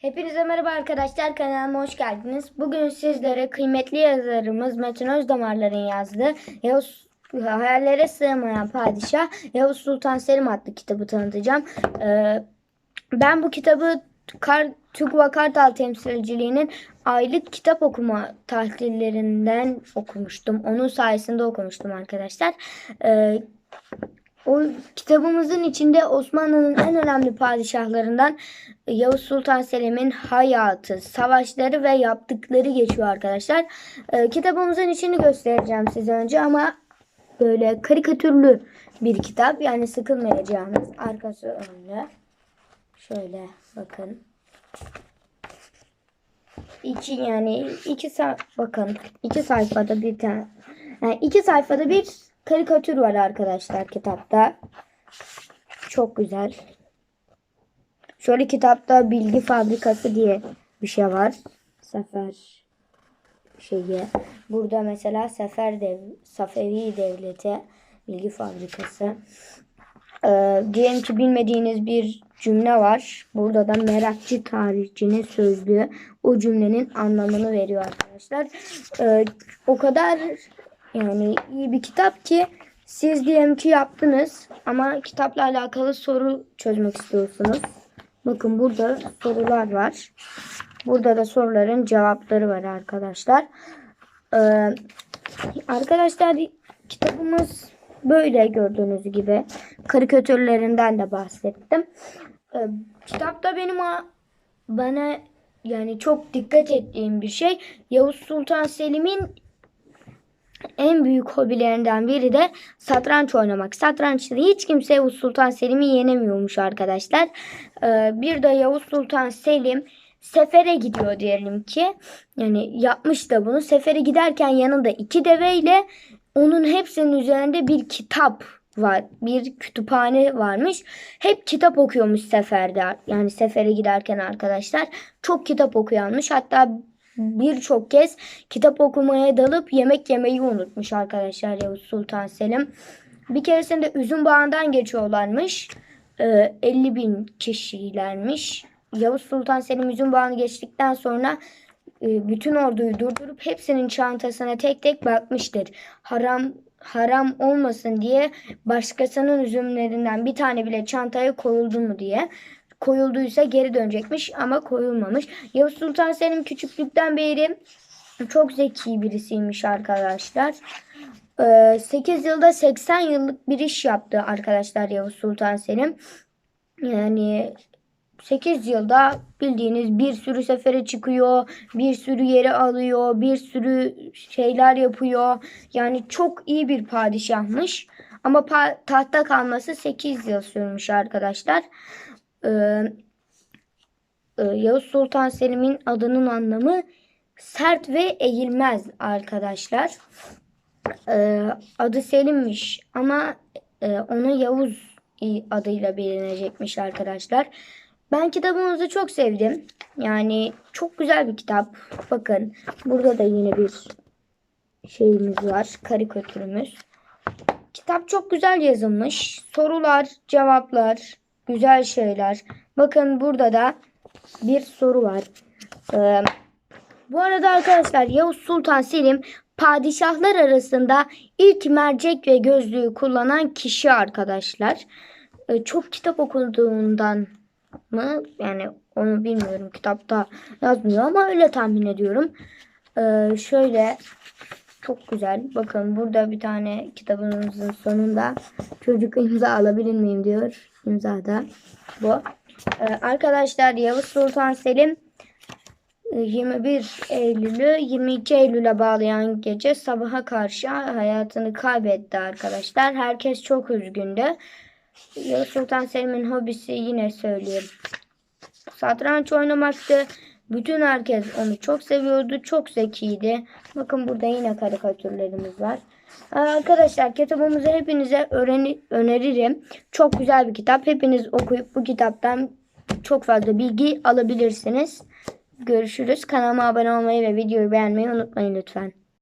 Hepinize merhaba arkadaşlar kanalıma hoş geldiniz. Bugün sizlere kıymetli yazarımız Metin Özdamarlar'ın yazdığı Yavuz Hayallere Sığmayan Padişah Yavuz Sultan Selim adlı kitabı tanıtacağım. Ee, ben bu kitabı Kar, TÜGVA Kartal temsilciliğinin aylık kitap okuma tahlillerinden okumuştum. Onun sayesinde okumuştum arkadaşlar. Ee, o kitabımızın içinde Osmanlı'nın en önemli padişahlarından Yavuz Sultan Selim'in hayatı, savaşları ve yaptıkları geçiyor arkadaşlar. Ee, kitabımızın içini göstereceğim size önce ama böyle karikatürlü bir kitap. Yani sıkılmayacağınız arkası önlü. Şöyle bakın. İki yani iki sa bakın iki sayfada bir tane yani iki sayfada bir karikatür var arkadaşlar kitapta. Çok güzel. Şöyle kitapta bilgi fabrikası diye bir şey var. Sefer şeyi. Burada mesela Sefer dev, Safevi devleti bilgi fabrikası. Ee, diyelim ki bilmediğiniz bir cümle var. Burada da merakçı tarihçinin sözlüğü o cümlenin anlamını veriyor arkadaşlar. Ee, o kadar yani iyi bir kitap ki siz diyelim ki yaptınız ama kitapla alakalı soru çözmek istiyorsunuz. Bakın burada sorular var. Burada da soruların cevapları var arkadaşlar. Ee, arkadaşlar kitabımız böyle gördüğünüz gibi karikatürlerinden de bahsettim. Ee, kitapta benim bana yani çok dikkat ettiğim bir şey Yavuz Sultan Selim'in en büyük hobilerinden biri de satranç oynamak. Satrançta hiç kimse Yavuz Sultan Selim'i yenemiyormuş arkadaşlar. Ee, bir de Yavuz Sultan Selim sefere gidiyor diyelim ki. Yani yapmış da bunu. Sefere giderken yanında iki deveyle onun hepsinin üzerinde bir kitap var. Bir kütüphane varmış. Hep kitap okuyormuş seferde. Yani sefere giderken arkadaşlar. Çok kitap okuyanmış. Hatta birçok kez kitap okumaya dalıp yemek yemeyi unutmuş arkadaşlar Yavuz Sultan Selim. Bir keresinde üzüm bağından geçiyorlarmış. Ee, 50 bin kişilermiş. Yavuz Sultan Selim üzüm bağını geçtikten sonra e, bütün orduyu durdurup hepsinin çantasına tek tek bakmıştır. Haram haram olmasın diye başkasının üzümlerinden bir tane bile çantaya koyuldu mu diye. Koyulduysa geri dönecekmiş ama koyulmamış. Yavuz Sultan Selim küçüklükten beri çok zeki birisiymiş arkadaşlar. 8 yılda 80 yıllık bir iş yaptı arkadaşlar Yavuz Sultan Selim. Yani 8 yılda bildiğiniz bir sürü sefere çıkıyor, bir sürü yeri alıyor, bir sürü şeyler yapıyor. Yani çok iyi bir padişahmış. Ama tahta kalması 8 yıl sürmüş arkadaşlar. Ee, e, Yavuz Sultan Selim'in adının anlamı sert ve eğilmez arkadaşlar. Ee, adı Selim'miş ama e, ona Yavuz adıyla bilinecekmiş arkadaşlar. Ben kitabımızı çok sevdim. Yani çok güzel bir kitap. Bakın burada da yine bir şeyimiz var. Karikatürümüz. Kitap çok güzel yazılmış. Sorular, cevaplar, güzel şeyler. Bakın burada da bir soru var. Ee, bu arada arkadaşlar Yavuz Sultan Selim padişahlar arasında ilk mercek ve gözlüğü kullanan kişi arkadaşlar. Ee, çok kitap okuduğundan mı? Yani onu bilmiyorum. Kitapta yazmıyor ama öyle tahmin ediyorum. Ee, şöyle çok güzel. Bakın burada bir tane kitabımızın sonunda çocuk imza alabilir miyim diyor. İmza da bu. Ee, arkadaşlar Yavuz Sultan Selim e, 21 Eylül'ü 22 Eylül'e bağlayan gece sabaha karşı hayatını kaybetti arkadaşlar. Herkes çok üzgündü. Yavuz Sultan Selim'in hobisi yine söyleyeyim. Satranç oynamaktı. Bütün herkes onu çok seviyordu. Çok zekiydi. Bakın burada yine karikatürlerimiz var. Arkadaşlar kitabımızı hepinize öneririm. Çok güzel bir kitap. Hepiniz okuyup bu kitaptan çok fazla bilgi alabilirsiniz. Görüşürüz. Kanalıma abone olmayı ve videoyu beğenmeyi unutmayın lütfen.